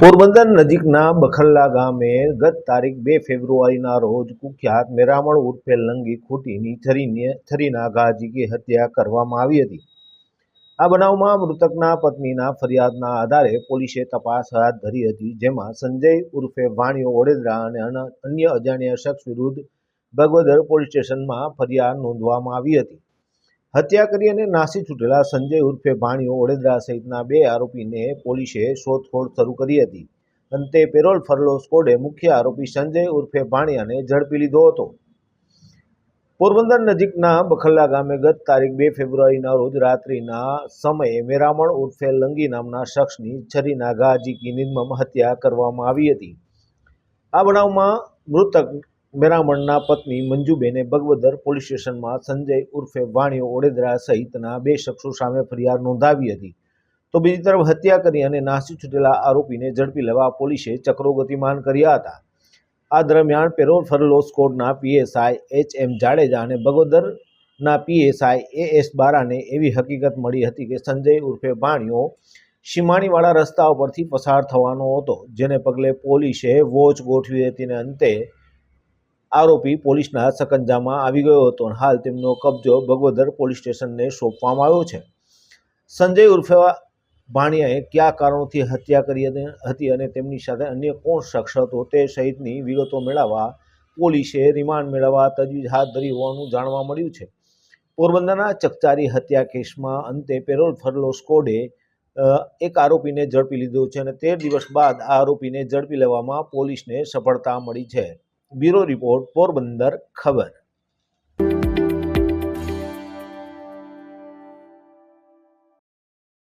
પોરબંદર નજીકના બખલ્લા ગામે ગત તારીખ બે ફેબ્રુઆરીના રોજ કુખ્યાત મેરામણ ઉર્ફે લંગી ખોટીની છરીને છરીના ઘા હત્યા કરવામાં આવી હતી. આ બનાવમાં મૃતકના પત્નીના ફરિયાદના આધારે પોલીસે તપાસ હાથ ધરી હતી, જેમાં સંજય ઉર્ફે વાણિયો વડોદરા અને અન્ય અજાણ્યા શખ્સ વિરુદ્ધ ભગવદર પોલીસ સ્ટેશનમાં ફરિયાદ નોંધવામાં આવી હતી. હત્યા કરી અને નાસી છૂટેલા સંજય ઉર્ફે ભાણીઓ ઓડેદરા સહિતના બે આરોપીને પોલીસે શોધખોળ શરૂ કરી હતી. અંતે પેરોલ ફરલો સ્કોડે મુખ્ય આરોપી સંજય ઉર્ફે ભાણિયાને ઝડપી લીધો હતો. પોરબંદર નજીકના બખલ્લા ગામે ગત તારીખ બે ફેબ્રુઆરીના રોજ રાત્રિના સમયે મેરામણ ઉર્ફે લંગી નામના શખ્સની છરીના ઘા ઝીકી નિર્મમ હત્યા કરવામાં આવી હતી. આ બનાવમાં મૃતક મેરામણના પત્ની મંજુબેને બગવદર પોલીસ સ્ટેશનમાં સંજય ઉર્ફે વાણિયો ઓડેદરા સહિતના બે શખ્સો સામે ફરિયાદ નોંધાવી હતી. તો બીજી તરફ હત્યા કરી અને નાસી છૂટેલા આરોપીને ઝડપી લેવા પોલીસે ચક્રો ગતિમાન કર્યા હતા. આ દરમિયાન પેરોલ ફરલો સ્કોડના પીએસઆઈ એચ એમ જાડેજા અને બગોદરના પીએસઆઈ એ એસ બારાને એવી હકીકત મળી હતી કે સંજય ઉર્ફે ભાણીઓ સીમાણીવાળા રસ્તા ઉપરથી પસાર થવાનો હતો, જેને પગલે પોલીસે વોચ ગોઠવી હતી અને અંતે આરોપી પોલીસના સકંજામાં આવી ગયો હતો હાલ તેમનો કબજો ભગવદર પોલીસ સ્ટેશનને સોંપવામાં આવ્યો છે. સંજય ઉર્ફે ભાણિયાએ કયા કારણોથી હત્યા કરી હતી અને તેમની સાથે અન્ય કોણ શખ્સ હતો તે સહિતની વિગતો મેળવવા પોલીસે રિમાન્ડ મેળવવા તજવીજ હાથ ધરી હોવાનું જાણવા મળ્યું છે. પોરબંદરના ચકચારી હત્યા કેસમાં અંતે પેરોલ ફરલો સ્કોડે એક આરોપીને ઝડપી લીધો છે અને તેર દિવસ બાદ આ આરોપીને ઝડપી લેવામાં પોલીસને સફળતા મળી છે. બ્યુરો રિપોર્ટ પોરબંદર ખબર.